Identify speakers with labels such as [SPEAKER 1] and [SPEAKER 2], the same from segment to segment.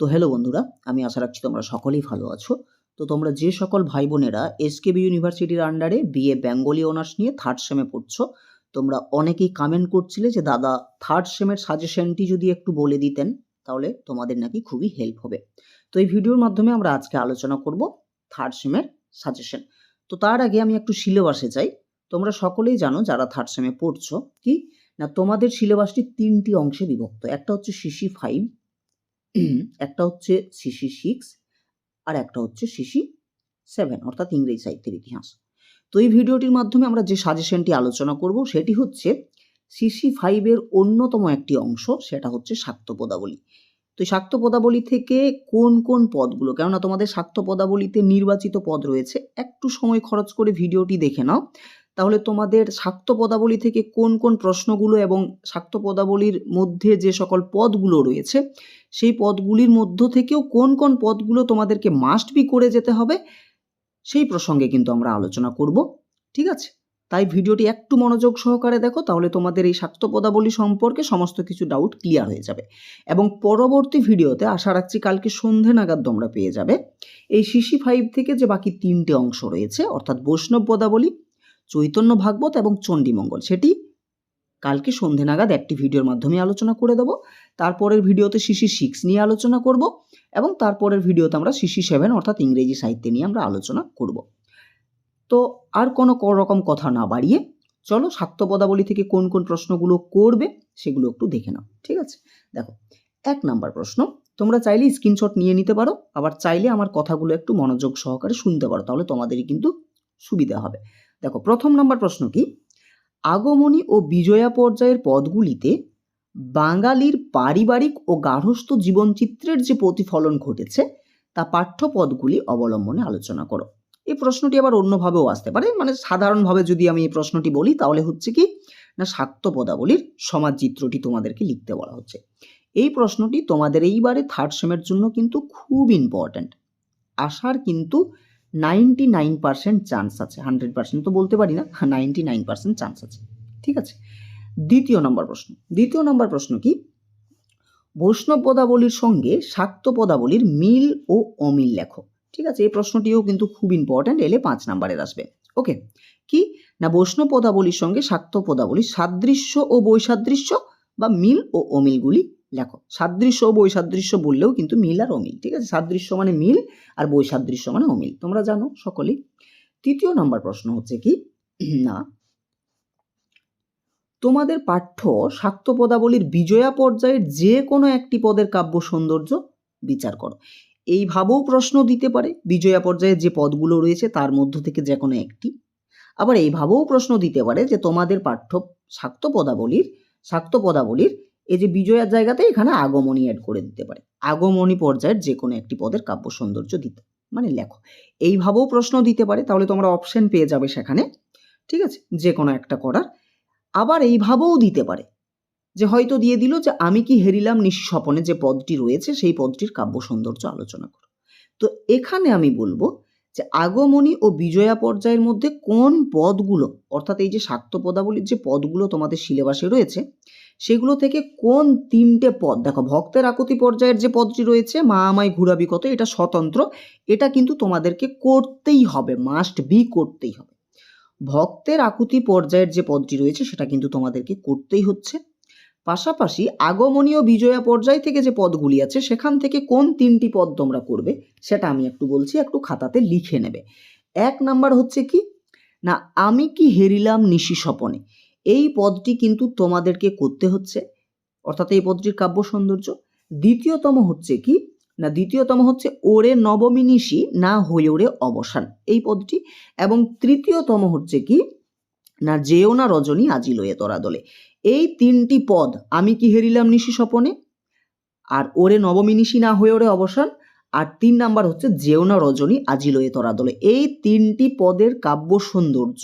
[SPEAKER 1] তো হ্যালো বন্ধুরা, আমি আশা রাখছি তোমরা সকলেই ভালো আছো। তো তোমরা যে সকল ভাই বোনেরা এসকেবি ইউনিভার্সিটির আন্ডারে বিএ বেঙ্গলি অনার্স নিয়ে থার্ড সেমে পড়ছো, তোমরা অনেকেই কামেন্ট করছিলে যে, দাদা থার্ড সেমের সাজেশনটি যদি একটু বলে দিতেন, তাহলে তোমাদের নাকি খুবই হেল্প হবে। তো এই ভিডিওর মাধ্যমে আমরা আজকে আলোচনা করব থার্ড সেমের সাজেশন তো তার আগে আমি একটু সিলেবাসে চাই তোমরা সকলেই জানো যারা থার্ড সেমে পড়ছো, কি? না, তোমাদের সিলেবাসটি তিনটি অংশে বিভক্ত। একটা হচ্ছে সিসি ফাইভ একটা হচ্ছে সিসি সিক্স আর একটা হচ্ছে সিসি সেভেন অর্থাৎ ইংরেজি সাহিত্যের ইতিহাস। তো এই ভিডিওটির মাধ্যমে আমরা যে সাজেশনটি আলোচনা করব সেটি হচ্ছে সিসি ফাইভের অন্যতম একটি অংশ, সেটা হচ্ছে শাক্ত পদাবলী তো এই শাক্ত পদাবলী থেকে কোন কোন পদগুলো, কেননা তোমাদের শাক্ত পদাবলীতে নির্বাচিত পদ রয়েছে, একটু সময় খরচ করে ভিডিওটি দেখে নাও। তাহলে তোমাদের শাক্ত পদাবলী থেকে কোন কোন প্রশ্নগুলো এবং শাক্ত পদাবলীর মধ্যে যে সকল পদগুলো রয়েছে সেই পদগুলির মধ্য থেকেও কোন কোন পদগুলো তোমাদেরকে মাস্ট বি করে যেতে হবে, সেই প্রসঙ্গে কিন্তু আমরা আলোচনা করব, ঠিক আছে? তাই ভিডিওটি একটু মনোযোগ সহকারে দেখো, তাহলে তোমাদের এই শাক্ত পদাবলী সম্পর্কে সমস্ত কিছু ডাউট ক্লিয়ার হয়ে যাবে। এবং পরবর্তী ভিডিওতে আশা রাখছি কালকে সন্ধে নাগাদ তোমরা পেয়ে যাবে। এই সিসি ফাইভ থেকে যে বাকি তিনটে অংশ রয়েছে, অর্থাৎ বৈষ্ণব পদাবলী, চৈতন্য ভাগবত এবং চণ্ডীমঙ্গল, সেটি কালকে সন্ধে নাগাদ একটি ভিডিওর মাধ্যমে আলোচনা করে দেবো। তারপরের ভিডিওতে সিসি সিক্স নিয়ে আলোচনা করব এবং তারপরের ভিডিওতে আমরা সিসি সেভেন অর্থাৎ ইংরেজি সাহিত্যে নিয়ে আমরা আলোচনা করব। তো আর কোনো রকম কথা না বাড়িয়ে চলো শাক্ত পদাবলী থেকে কোন কোন প্রশ্নগুলো করবে সেগুলো একটু দেখে নাও, ঠিক আছে? দেখো, এক নাম্বার প্রশ্ন, তোমরা চাইলে স্ক্রিনশট নিয়ে নিতে পারো, আবার চাইলে আমার কথাগুলো একটু মনোযোগ সহকারে শুনতে পারো, তাহলে তোমাদেরই কিন্তু সুবিধা হবে। দেখো, প্রথম নাম্বার প্রশ্ন কি? আগমনী ও বিজয়া পর্যায়ের পদগুলিতে বাঙালির পারিবারিক ও গার্হস্থ্য জীবনচিত্রের যে প্রতিফলন ঘটেছে, তা পাঠ্যপদগুলি অবলম্বনে আলোচনা করো। এই প্রশ্নটি আবার অন্যভাবেও আসতে পারে। মানে সাধারণভাবে যদি আমি এই প্রশ্নটি বলি, তাহলে হচ্ছে কি, না শাক্ত পদাবলীর সমাজ চিত্রটি তোমাদেরকে লিখতে বলা হচ্ছে। এই প্রশ্নটি তোমাদের এইবারে থার্ড সেমের জন্য কিন্তু খুব ইম্পর্ট্যান্ট আসার কিন্তু নাইনটি নাইন পার্সেন্ট চান্স আছে, হান্ড্রেড পার্সেন্ট তো বলতে পারি না, নাইনটি নাইন পার্সেন্ট চান্স আছে, ঠিক আছে? দ্বিতীয় নম্বর প্রশ্ন, দ্বিতীয় নম্বর প্রশ্ন কি? বৈষ্ণব পদাবলীর সঙ্গে শাক্ত পদাবলীর মিল ও অমিল লেখো, ঠিক আছে? এই প্রশ্নটিও কিন্তু খুব ইম্পর্ট্যান্ট এলে পাঁচ নাম্বারের আসবে, ওকে? কি? না, বৈষ্ণব পদাবলীর সঙ্গে শাক্ত পদাবলীর সাদৃশ্য ও বৈসাদৃশ্য বা মিল ও অমিলগুলি লেখো, সাদৃশ্য ও বৈসাদৃশ্য বললেও কিন্তু মিল আর অমিল, ঠিক আছে? সাদৃশ্য মানে মিল আর বৈসাদৃশ্য মানে অমিল। তোমরা জানো সকলেই তৃতীয় নম্বর প্রশ্ন হচ্ছে কি? না। তোমাদের পাঠ্য শাক্ত পদাবলীর বিজয়া পর্যায়ের যে কোনো একটি পদের কাব্য সৌন্দর্য বিচার করো। এইভাবেও প্রশ্ন দিতে পারে, বিজয়া পর্যায়ে যে পদগুলো রয়েছে তার মধ্য থেকে যে কোনো একটি। আবার এইভাবেও প্রশ্ন দিতে পারে যে তোমাদের পাঠ্য শাক্ত পদাবলীর শাক্ত পদাবলীর এই যে বিজয়ার জায়গাতে এখানে আগমনী অ্যাড করে দিতে পারে। আগমনী পর্যায়ের যে কোনো একটি পদের কাব্য সৌন্দর্য দিতে। মানে লেখো, এইভাবেও প্রশ্ন দিতে পারে, তাহলে তোমরা অপশন পেয়ে যাবে সেখানে। ঠিক আছে? যে কোনো একটা করার। আবার এইভাবেও দিতে পারে। যে হয়তো দিয়ে দিল যে, আমি কি হেরিলাম নিঃস্বপনে যে পদটি রয়েছে, সেই পদটির কাব্য সৌন্দর্য আলোচনা করো। তো এখানে আমি বলব যে, আগমনী ও বিজয়া পর্যায়ের মধ্যে কোন পদগুলো, অর্থাৎ এই যে শাক্ত পদাবলীর যে পদগুলো তোমাদের সিলেবাসে রয়েছে সেগুলো থেকে কোন তিনটে পদ? দেখো, ভক্তের আকুতি পর্যায়ের যে পদটি রয়েছে, মা আমায় ঘুরাবি কত, এটা স্বতন্ত্র। এটা কিন্তু তোমাদেরকে করতেই হবে মাস্ট বি করতেই হবে। ভক্তের আকুতি পর্যায়ের যে পদটি রয়েছে, সেটা কিন্তু তোমাদেরকে করতেই হচ্ছে। পাশাপাশি আগমনীয় বিজয়া পর্যায় থেকে যে পদগুলি আছে, সেখান থেকে কোন তিনটি পদ তোমরা করবে, সেটা আমি একটু বলছি, একটু খাতাতে লিখে নেবে। এক নাম্বার হচ্ছে কি? না, আমি কি হেরিলাম নিশি স্বপনে? এই পদটি কিন্তু তোমাদেরকে করতে হচ্ছে। অর্থাৎ এই পদটির কাব্য সৌন্দর্য। দ্বিতীয়তম হচ্ছে কি? না, দ্বিতীয়তম হচ্ছে ওরে নবমী নিশি, না হয়ে ওরে অবসান। এই পদটি। এবং তৃতীয়তম হচ্ছে কি? না, যেও না রজনী, আজি লয়ে তোরা দলে। এই তিনটি পদ আমি কি হেরিলাম নিশি স্বপনে? আর ওরে নবমী নিশি, না হয়ে ওরে অবসান? আর তিন নাম্বার হচ্ছে যেও না রজনী, আজি লয়ে তোরা দলে। এই তিনটি পদের কাব্য সৌন্দর্য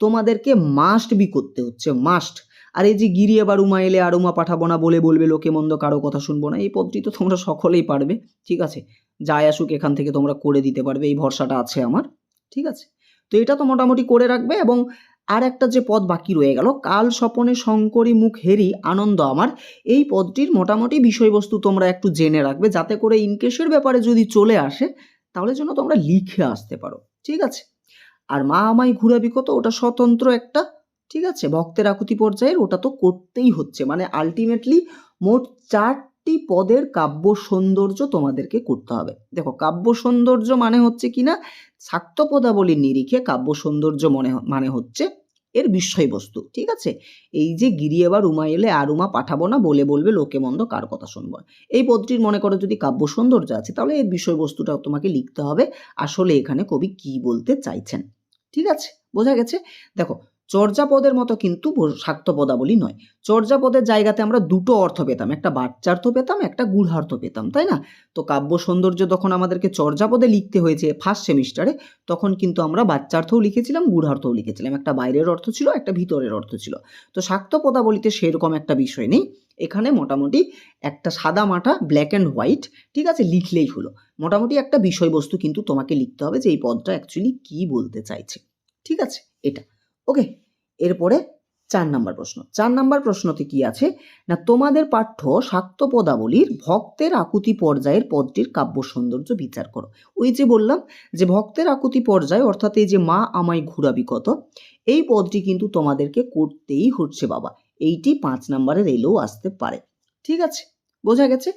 [SPEAKER 1] তোমাদেরকে মাস্ট বি করতে হচ্ছে মাস্ট আর এই যে গিরিয়ে বারুমা এলে আরুমা পাঠাবো না বলে বলবে, লোকে মন্দ কারও কথা শুনব না, এই পদটি তো তোমরা সকলেই পারবে, ঠিক আছে? যাই আসুক, এখান থেকে তোমরা করে দিতে পারবে, এই ভরসাটা আছে আমার, ঠিক আছে? তো এটা তো মোটামুটি করে রাখবে এবং আর একটা যে পদ বাকি রয়ে গেল, কাল স্বপনে শঙ্করী মুখ হেরি আনন্দ আমার, এই পদটির মোটামুটি বিষয়বস্তু তোমরা একটু জেনে রাখবে, যাতে করে ইনকেসের ব্যাপারে যদি চলে আসে, তাহলে যেন তোমরা লিখে আসতে পারো, ঠিক আছে? আর মা আমায় ঘুরাবি কত? ওটা স্বতন্ত্র একটা, ঠিক আছে? ভক্তের আকুতি পর্যায়ের, ওটা তো করতেই হচ্ছে। মানে আলটিমেটলি মোট চারটি পদের কাব্য সৌন্দর্য তোমাদেরকে করতে হবে। দেখো, কাব্য সৌন্দর্য মানে হচ্ছে কি না পদাবলীর নিরিখে কাব্য সৌন্দর্য মনে মানে হচ্ছে এর বিষয়বস্তু, ঠিক আছে? এই যে গিরি এবার উমা এলে আর উমা পাঠাবো না বলে বলবে লোকে মন্দ কার কথা শুনব? এই পদটির মনে করো যদি কাব্য সৌন্দর্য আছে, তাহলে এর বিষয়বস্তুটাও তোমাকে লিখতে হবে। আসলে এখানে কবি কি বলতে চাইছেন? ঠিক আছে বোঝা গেছে? দেখো চর্যাপদের মতো কিন্তু ব- শাক্ত পদাবলী নয়। চর্যাপদের জায়গাতে আমরা দুটো অর্থ পেতাম, একটা বাচ্চার্থ পেতাম, একটা গূঢ়ার্থ পেতাম, তাই না? তো কাব্য সৌন্দর্য যখন আমাদেরকে চর্যাপদে লিখতে হয়েছে ফার্স্ট সেমিস্টারে তখন কিন্তু আমরা বাচ্চার্থও লিখেছিলাম গূঢ়ার্থও লিখেছিলাম। একটা বাইরের অর্থ ছিল, একটা ভিতরের অর্থ ছিল। তো শাক্ত পদাবলীতে সেরকম একটা বিষয় নেই। এখানে মোটামুটি একটা সাদা মাটা ব্ল্যাক অ্যান্ড হোয়াইট ঠিক আছে? লিখলেই হলো। মোটামুটি একটা বিষয়বস্তু কিন্তু তোমাকে লিখতে হবে যে এই পদটা অ্যাকচুয়ালি কী বলতে চাইছে। ঠিক আছে? এটা। ওকে এরপরে চার নাম্বার প্রশ্ন। চার নাম্বার প্রশ্নতে কি আছে? না, তোমাদের পাঠ্য শাক্ত পদাবলীর ভক্তের আকুতি পর্যায়ের পদটির কাব্য সৌন্দর্য বিচার করো। ওই যে বললাম যে ভক্তের আকুতি পর্যায়, অর্থাৎ এই যে মা আমায় ঘুরাবি কত, এই পদটি কিন্তু তোমাদেরকে করতেই হচ্ছে বাবা। এইটি পাঁচ নাম্বারের এলেও আসতে পারে। ঠিক আছে? বোঝা গেছে?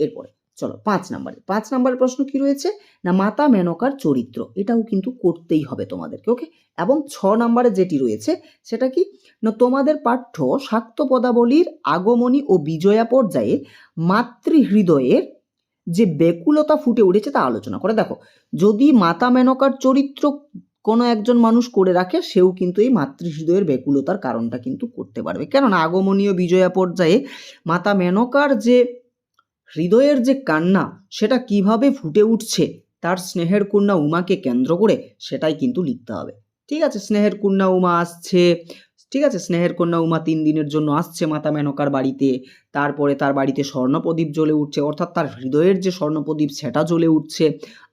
[SPEAKER 1] এরপরে চলো, পাঁচ নাম্বারে। পাঁচ নাম্বারের প্রশ্ন কি রয়েছে? না, মাতা মেনকার চরিত্র। এটাও কিন্তু করতেই হবে তোমাদেরকে ওকে এবং ছ নাম্বারে যেটি রয়েছে, সেটা কি? না, তোমাদের পাঠ্য শাক্ত পদাবলীর আগমনী ও বিজয়া পর্যায়ে মাতৃহৃদয়ের যে বেকুলতা ফুটে উঠেছে তা আলোচনা করে। দেখো, যদি মাতা মেনকার চরিত্র কোনো একজন মানুষ করে রাখে, সেও কিন্তু এই মাতৃহৃদয়ের বেকুলতার কারণটা কিন্তু করতে পারবে। কেননা আগমনীয় বিজয়া পর্যায়ে মাতা মেনকার যে হৃদয়ের যে কান্না, সেটা কীভাবে ফুটে উঠছে, তার স্নেহের কন্যা উমাকে কেন্দ্র করে সেটাই কিন্তু লিখতে হবে। ঠিক আছে, স্নেহের কন্যা উমা আসছে, ঠিক আছে, স্নেহের কন্যা উমা তিন দিনের জন্য আসছে মাতা মেনকার বাড়িতে, তারপরে তার বাড়িতে স্বর্ণপ্রদীপ জ্বলে উঠছে, অর্থাৎ তার হৃদয়ের যে স্বর্ণপ্রদীপ, সেটা জ্বলে উঠছে।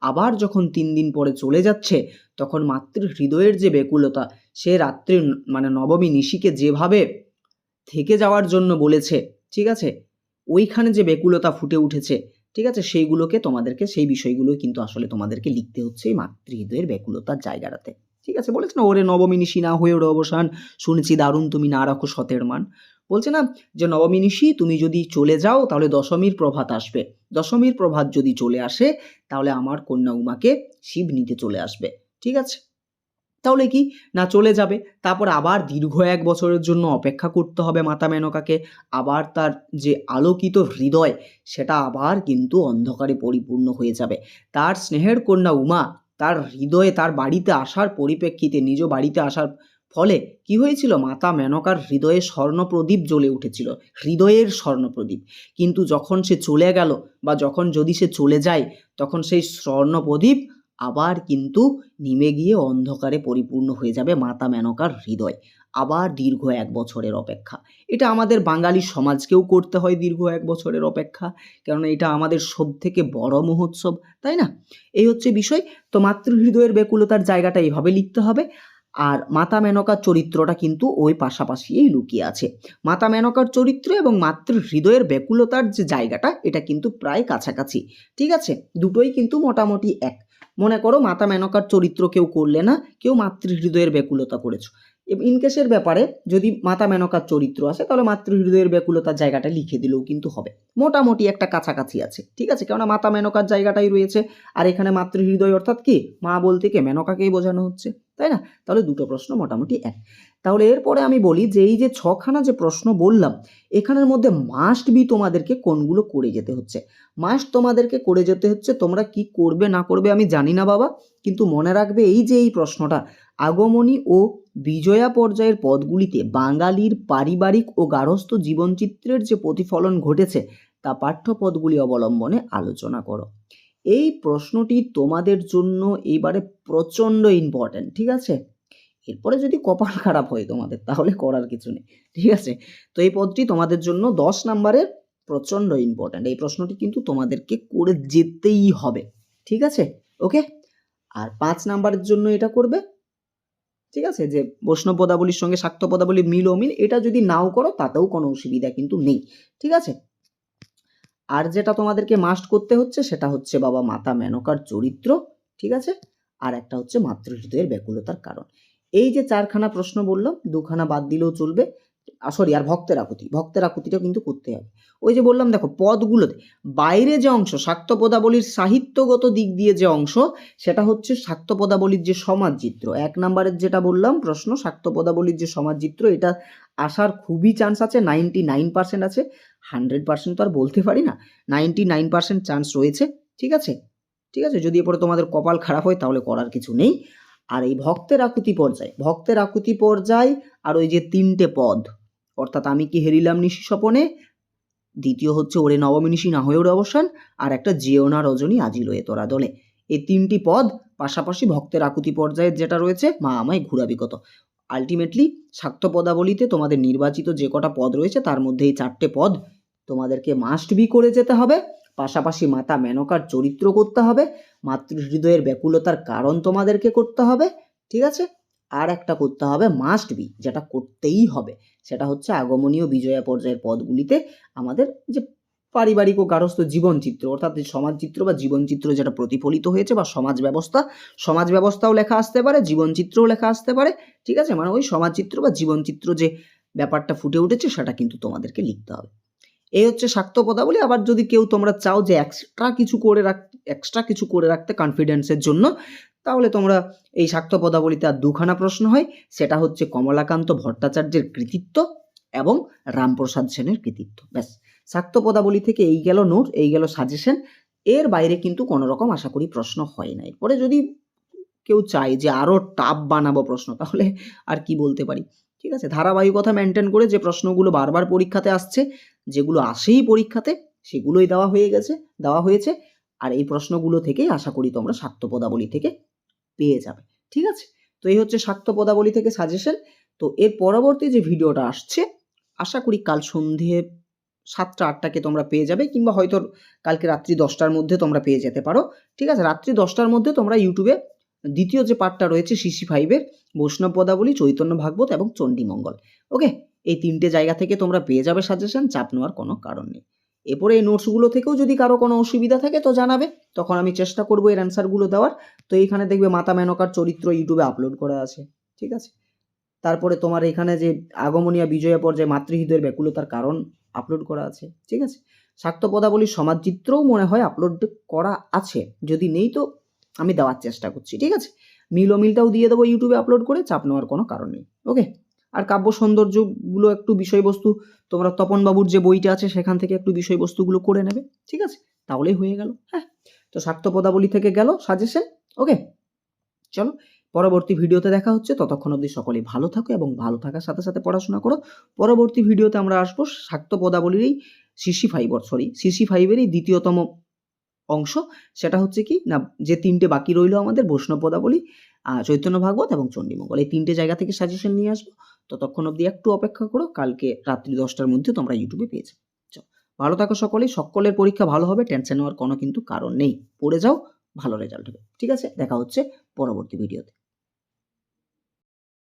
[SPEAKER 1] আবার যখন তিন দিন পরে চলে যাচ্ছে, তখন মাতৃ হৃদয়ের যে বেকুলতা সে রাত্রি মানে নবমী নিশিকে যেভাবে থেকে যাওয়ার জন্য বলেছে, ঠিক আছে ওইখানে যে বেকুলতা ফুটে উঠেছে, ঠিক আছে? সেইগুলোকে তোমাদেরকে, সেই বিষয়গুলো কিন্তু আসলে তোমাদেরকে লিখতে হচ্ছে এই মাতৃহৃদয়ের বেকুলতার জায়গাটাতে। ঠিক আছে? বলেছে না, ওরে নবমী না হয়ে ওরে অবসান, শুনেছি দারুণ তুমি না রাখো সতের মান। বলছে না যে নবমী তুমি যদি চলে যাও, তাহলে দশমীর প্রভাত আসবে। দশমীর প্রভাত যদি চলে আসে, তাহলে আমার কন্যা উমাকে শিব নিতে চলে আসবে। ঠিক আছে? তাহলে কি? না চলে যাবে। তারপর আবার দীর্ঘ এক বছরের জন্য অপেক্ষা করতে হবে মাতা মেনকাকে। আবার তার যে আলোকিত হৃদয়, সেটা আবার কিন্তু অন্ধকারে পরিপূর্ণ হয়ে যাবে। তার স্নেহের কন্যা উমা, তার হৃদয়ে তার বাড়িতে আসার পরিপ্রেক্ষিতে, নিজ বাড়িতে আসার ফলে কি হয়েছিল? মাতা মেনকার হৃদয়ে স্বর্ণপ্রদীপ জ্বলে উঠেছিল, হৃদয়ের স্বর্ণপ্রদীপ। কিন্তু যখন সে চলে গেল বা যখন যদি সে চলে যায়, তখন সেই স্বর্ণপ্রদীপ আবার কিন্তু নিমে গিয়ে অন্ধকারে পরিপূর্ণ হয়ে যাবে মাতা মেনকার হৃদয়। আবার দীর্ঘ এক বছরের অপেক্ষা। এটা আমাদের বাঙালি সমাজকেও করতে হয় দীর্ঘ এক বছরের অপেক্ষা। কেননা এটা আমাদের সব থেকে বড় মহোৎসব, তাই না? এই হচ্ছে বিষয়। তো মাতৃহৃদয়ের বেকুলতার জায়গাটা এইভাবে লিখতে হবে। আর মাতা মেনকার চরিত্রটা কিন্তু ওই পাশাপাশিই লুকিয়ে আছে। মাতা মেনকার চরিত্র এবং মাতৃ হৃদয়ের বেকুলতার যে জায়গাটা, এটা কিন্তু প্রায় কাছাকাছি। ঠিক আছে? দুটোই কিন্তু মোটামুটি এক। মনে করো মাতা মেনকার চরিত্র কেউ করলে না কেউ মাতৃহৃদয়ের ব্যাকুলতা করেছ। ইনকেসের ব্যাপারে যদি মাতা মেনকার চরিত্র আসে, তাহলে মাতৃহৃদয়ের ব্যাকুলতার জায়গাটা লিখে দিলেও কিন্তু হবে। মোটামুটি একটা কাছাকাছি আছে, ঠিক আছে? কেননা মাতা মেনকার জায়গাটাই রয়েছে, আর এখানে মাতৃহৃদয় অর্থাৎ কি? মা বলতে কে? মেনকাকেই বোঝানো হচ্ছে, তাই না? তাহলে দুটো প্রশ্ন মোটামুটি এক। তাহলে এরপরে আমি বলি যে, এই যে ছখানা যে প্রশ্ন বললাম, এখানের মধ্যে মাস্ট বি তোমাদেরকে কোনগুলো করে যেতে হচ্ছে? মাস্ট তোমাদেরকে করে যেতে হচ্ছে, তোমরা কি করবে না করবে আমি জানি না বাবা, কিন্তু মনে রাখবে এই যে এই প্রশ্নটা, আগমনী ও বিজয়া পর্যায়ের পদগুলিতে বাঙালির পারিবারিক ও গার্হস্থ্য জীবনচিত্রের যে প্রতিফলন ঘটেছে, তা পাঠ্যপদগুলি অবলম্বনে আলোচনা করো। এই প্রশ্নটি তোমাদের জন্য এবারে প্রচণ্ড ইম্পর্ট্যান্ট ঠিক আছে? এরপরে যদি কপাল খারাপ হয় তোমাদের, তাহলে করার কিছু নেই, ঠিক আছে? তো এই পদটি তোমাদের জন্য দশ নাম্বারের প্রচণ্ড ইম্পর্ট্যান্ট এই প্রশ্নটি কিন্তু তোমাদেরকে করে যেতেই হবে, ঠিক আছে? ওকে আর পাঁচ নাম্বারের জন্য এটা করবে ঠিক আছে? যে বৈষ্ণব পদাবলীর সঙ্গে শাক্ত পদাবলীর মিল অমিল এটা যদি নাও করো, তাতেও কোনো অসুবিধা কিন্তু নেই। ঠিক আছে? আর যেটা তোমাদেরকে মাস্ট করতে হচ্ছে, সেটা হচ্ছে বাবা মাতা মেনকার চরিত্র, ঠিক আছে? আর একটা হচ্ছে মাতৃহৃদয়ের ব্যাকুলতার কারণ। এই যে চারখানা প্রশ্ন বললাম, দুখানা বাদ দিলেও চলবে। সরি আর ভক্তের আকুতি। ভক্তের আকুতিটাও কিন্তু করতে হবে। ওই যে বললাম, দেখো, পদগুলোতে বাইরে যে অংশ শাক্ত পদাবলীর সাহিত্যগত দিক দিয়ে যে অংশ, সেটা হচ্ছে শাক্ত পদাবলীর যে সমাজচিত্র। এক নম্বরের যেটা বললাম, প্রশ্ন শাক্ত পদাবলীর যে সমাজচিত্র, এটা আসার খুবই চান্স আছে নাইনটি নাইন পার্সেন্ট আছে। হান্ড্রেড পার্সেন্ট তো আর বলতে পারি না নাইনটি নাইন পার্সেন্ট চান্স রয়েছে, ঠিক আছে? ঠিক আছে? যদি এরপরে তোমাদের কপাল খারাপ হয়, তাহলে করার কিছু নেই। আর এই ভক্তের আকুতি পর্যায়, ভক্তের আকুতি পর্যায় আর ওই যে তিনটে পদ, অর্থাৎ আমি কি হেরিলাম নিশি স্বপনে, দ্বিতীয় হচ্ছে ওরে নবমী নিশি না হয়ে ওরে অবসান, আর একটা যেও না রজনী আজি রয়ে তোরা দলে। এই তিনটি পদ পাশাপাশি ভক্তের আকুতি পর্যায়ের যেটা রয়েছে, মা আমায় ঘুরাবি কত। আলটিমেটলি শাক্ত পদাবলিতে তোমাদের নির্বাচিত যে কটা পদ রয়েছে, তার মধ্যে এই চারটে পদ তোমাদেরকে মাস্ট বি করে যেতে হবে। পাশাপাশি মাতা মেনকার চরিত্র করতে হবে, মাতৃহৃদয়ের ব্যাকুলতার কারণ তোমাদেরকে করতে হবে, ঠিক আছে? আর একটা করতে হবে মাস্ট বি যেটা করতেই হবে। সেটা হচ্ছে আগমনীয় বিজয়া পর্যায়ের পদগুলিতে আমাদের যে পারিবারিক ও গারস্থ জীবনচিত্র, অর্থাৎ সমাজচিত্র বা জীবনচিত্র যেটা প্রতিফলিত হয়েছে বা সমাজ ব্যবস্থা, সমাজ ব্যবস্থাও লেখা আসতে পারে, জীবনচিত্রও লেখা আসতে পারে, ঠিক আছে? মানে ওই সমাজচিত্র বা জীবনচিত্র যে ব্যাপারটা ফুটে উঠেছে, সেটা কিন্তু তোমাদেরকে লিখতে হবে। এই হচ্ছে শাক্ত পদাবলী আবার যদি কেউ তোমরা চাও যে এক্সট্রা কিছু করে রাখ এক্সট্রা কিছু করে রাখতে কনফিডেন্সের জন্য, তাহলে তোমরা এই শাক্ত পদাবলীতে আর দুখানা প্রশ্ন হয়। সেটা হচ্ছে কমলাকান্ত ভট্টাচার্যের কৃতিত্ব এবং রামপ্রসাদ সেনের কৃতিত্ব। ব্যাস শাক্ত পদাবলী থেকে এই গেল নোট, এই গেল সাজেশন এর বাইরে কিন্তু কোনো রকম আশা করি প্রশ্ন হয় না। এরপরে যদি কেউ চায় যে আরও টাপ বানাবো প্রশ্ন, তাহলে আর কি বলতে পারি? ঠিক আছে? ধারাবাহিকতা মেনটেন করে যে প্রশ্নগুলো বারবার পরীক্ষাতে আসছে, যেগুলো আসেই পরীক্ষাতে, সেগুলোই দেওয়া হয়ে গেছে, দেওয়া হয়েছে। আর এই প্রশ্নগুলো থেকেই আশা করি তোমরা শাক্ত পদাবলী থেকে পেয়ে যাবে। ঠিক আছে? তো এই হচ্ছে শাক্ত পদাবলী থেকে সাজেশন তো এর পরবর্তী যে ভিডিওটা আসছে, আশা করি কাল সন্ধে সাতটা আটটাকে তোমরা পেয়ে যাবে, কিংবা হয়তো কালকে রাত্রি দশটার মধ্যে তোমরা পেয়ে যেতে পারো। ঠিক আছে? রাত্রি দশটার মধ্যে তোমরা ইউটিউবে দ্বিতীয় যে পার্টটা রয়েছে সিসি ফাইভের, বৈষ্ণব পদাবলী, চৈতন্য ভাগবত এবং চণ্ডীমঙ্গল ওকে? এই তিনটে জায়গা থেকে তোমরা পেয়ে যাবে সাজেশন চাপ নেওয়ার কোনো কারণ নেই। এরপরে এই নোটসগুলো থেকেও যদি কারও কোনো অসুবিধা থাকে তো জানাবে, তখন আমি চেষ্টা করব এর অ্যান্সারগুলো দেওয়ার। তো এইখানে দেখবে মাতা মেনকার চরিত্র ইউটিউবে আপলোড করা আছে, ঠিক আছে? তারপরে তোমার এখানে যে আগমনীয় বিজয়া পর্যায়ে মাতৃহৃদয়ের ব্যাকুলতার কারণ আপলোড করা আছে, ঠিক আছে? শাক্ত পদাবলীর সমাজচিত্রও মনে হয় আপলোড করা আছে, যদি নেই তো আমি দেওয়ার চেষ্টা করছি, ঠিক আছে? মিলটাও দিয়ে দেবো ইউটিউবে আপলোড করে, চাপ নেওয়ার কোনো কারণ নেই ওকে আর কাব্য সৌন্দর্যগুলো একটু বিষয়বস্তু, তোমরা তপনবাবুর যে বইটা আছে, সেখান থেকে একটু বিষয়বস্তুগুলো করে নেবে, ঠিক আছে? তাহলেই হয়ে গেল হ্যাঁ? তো শাক্ত পদাবলী থেকে গেল সাজেশন ওকে চলো, পরবর্তী ভিডিওতে দেখা হচ্ছে, ততক্ষণ অবধি সকলেই ভালো থাকো এবং ভালো থাকার সাথে সাথে পড়াশোনা করো। পরবর্তী ভিডিওতে আমরা আসব শাক্ত পদাবলীরই সিসি ফাইভ সরি সিসি ফাইভেরই দ্বিতীয়তম অংশ। সেটা হচ্ছে কি, না, যে তিনটে বাকি রইল আমাদের বৈষ্ণব পদাবলী চৈতন্য ভাগবত এবং চণ্ডীমঙ্গল। এই তিনটে জায়গা থেকে সাজেশন নিয়ে আসব। ততক্ষণ অব্দি একটু অপেক্ষা করো, কালকে রাত্রি দশটার মধ্যে তোমরা ইউটিউবে পেয়ে যাবে। ভালো থাকো সকলেই। সকলের পরীক্ষা ভালো হবে টেনশন নেওয়ার কোনো কিন্তু কারণ নেই। পড়ে যাও, ভালো রেজাল্ট হবে। ঠিক আছে? দেখা হচ্ছে পরবর্তী ভিডিওতে